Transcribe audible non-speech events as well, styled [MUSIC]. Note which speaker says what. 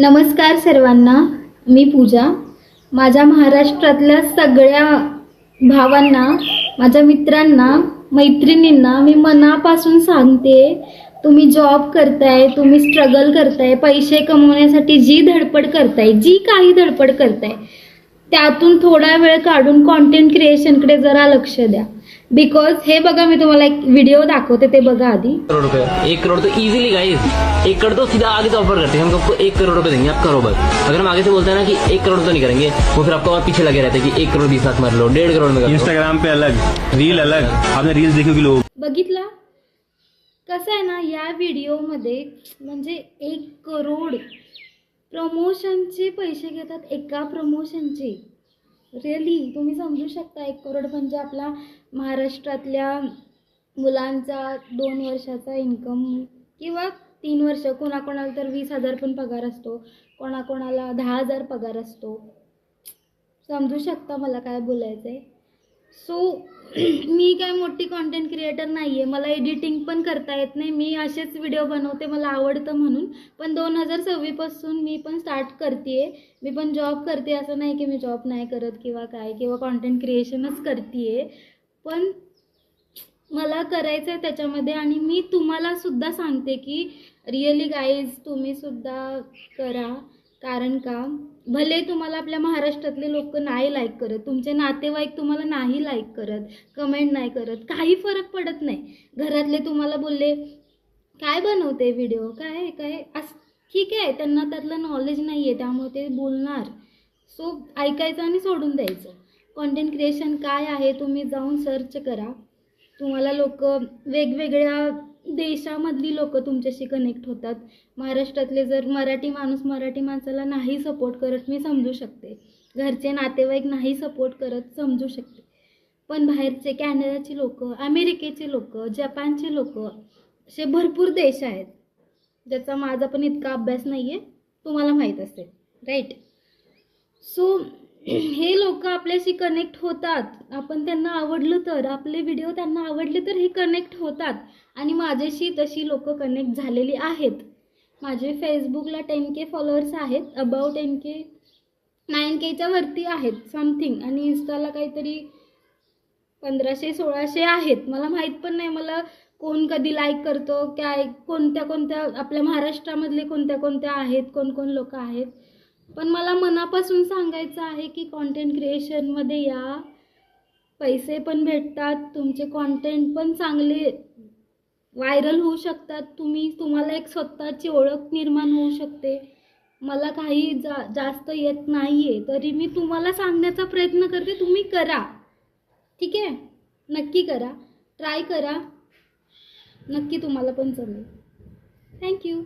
Speaker 1: नमस्कार सर्वांना मी पूजा. माझ्या महाराष्ट्रातल्या सगळ्या भावांना माझ्या मित्रांना मैत्रिणींना मी मनापासून सांगते तुम्ही जॉब करताय तुम्ही स्ट्रगल करताय पैसे कमवण्यासाठी जी धडपड करताय जी काही धडपड करताय त्यातून थोडा वेळ काढून कॉन्टेंट क्रिएशनकडे जरा लक्ष द्या. बिकॉज़ हे बघा मी तुम्हाला एक व्हिडिओ दाखवते ते बघा आधी.
Speaker 2: करोड़ रुपए एक करोड़ तो इजीली गाइस एक करोड़ तो सीधा आगे तो ऑफ़र करते. हैं हम आपको एक करोड़ रुपए देंगे. आप करो बस. अगर हम आगे से बोलते हैं ना कि एक करोड़ तो नहीं करेंगे वो फिर आपको और पीछे लगे रहते हैं कि एक करोड़ बीस लाख मार लो डेढ़ करोड़ में
Speaker 3: इंस्टाग्राम पे अलग रील अलग. आपने रील्स देखी होगी लोग.
Speaker 1: बघितला? कसं आहे ना या व्हिडिओमध्ये म्हणजे एक करोड प्रमोशनचे पैसे घेतात एका प्रमोशनचे रिअली तुम्ही समजू शकता एक करोड म्हणजे आपला महाराष्ट्रातल्या मुलांचा दोन वर्षाचा इन्कम किंवा तीन वर्ष. कोणाकोणाला तर वीस हजार पण पगार असतो कोणाकोणाला दहा हजार पगार असतो. समजू शकता मला काय बोलायचं आहे सो [CLEARS THROAT] मी काय मोठी कॉन्टेंट क्रिएटर नाही आहे मला एडिटिंग पण करता येत नाही. मी असेच व्हिडिओ बनवते मला आवडतं म्हणून. पण दोन हजार सव्वीसपासून मी पण स्टार्ट करते मी पण जॉब करते असं नाही की मी जॉब नाही करत किंवा काय किंवा कॉन्टेंट क्रिएशनच करते पण मला करायचं आहे त्याच्यामध्ये आणि मी तुम्हालासुद्धा सांगते की रिअली गाईज तुम्हीसुद्धा करा. कारण का? भले तुम्हाला आपल्या महाराष्ट्रातले लोक नाही लाईक करत तुमचे नातेवाईक तुम्हाला नाही लाईक करत कमेंट नाही करत काही फरक पडत नाही. घरातले तुम्हाला बोलले काय बनवते व्हिडिओ काय काय? अस ठीक आहे त्यांना त्यातलं नॉलेज नाही आहे त्यामुळे ते बोलणार. सो ऐकायचं आणि सोडून द्यायचं. कॉन्टेंट क्रिएशन काय आहे तुम्ही जाऊन सर्च करा. तुम्हाला लोक वेगवेगळ्या देशामधली लोक तुमच्याशी कनेक्ट होतात. महाराष्ट्रातले जर मराठी माणूस मराठी माणसाला नाही सपोर्ट करत मी समजू शकते. घरचे नातेवाईक नाही सपोर्ट करत समजू शकते. पण बाहेरचे कॅनडाचे लोक अमेरिकेचे लोक जपानचे लोक असे भरपूर देश आहेत ज्याचा माझा पण इतका अभ्यास नाही आहे तुम्हाला माहीत असेल राईट सो [CLEARS THROAT] हे लोक आपल्याशी कनेक्ट होतात. आपण त्यांना आवडलं तर आपले व्हिडिओ त्यांना आवडले तर हे कनेक्ट होतात. आणि माझ्याशी तशी लोक कनेक्ट झालेली आहेत. माझे फेसबुकला टेन के फॉलोअर्स आहेत अबाव टेन के नाईन केच्या वरती आहेत समथिंग आणि इन्स्टाला काहीतरी पंधराशे सोळाशे आहेत. मला माहीत पण नाही मला कोण कधी लाईक करतो काय कोणत्या कोणत्या आपल्या महाराष्ट्रामधले कोणत्या कोणत्या आहेत कोण कोण लोक आहेत. पण मला मनापासून सांगायचं आहे की कॉन्टेंट क्रिएशनमध्ये या. पैसे पण भेटतात तुमचे कॉन्टेंट पण चांगले व्हायरल होऊ शकतात. तुम्ही तुम्हाला एक स्वतःची ओळख निर्माण होऊ शकते. मला काही जा जास्त येत नाही आहे तरी मी तुम्हाला सांगण्याचा प्रयत्न करते. तुम्ही करा. ठीक आहे? नक्की करा. ट्राय करा. नक्की तुम्हाला पण जमेल. थँक्यू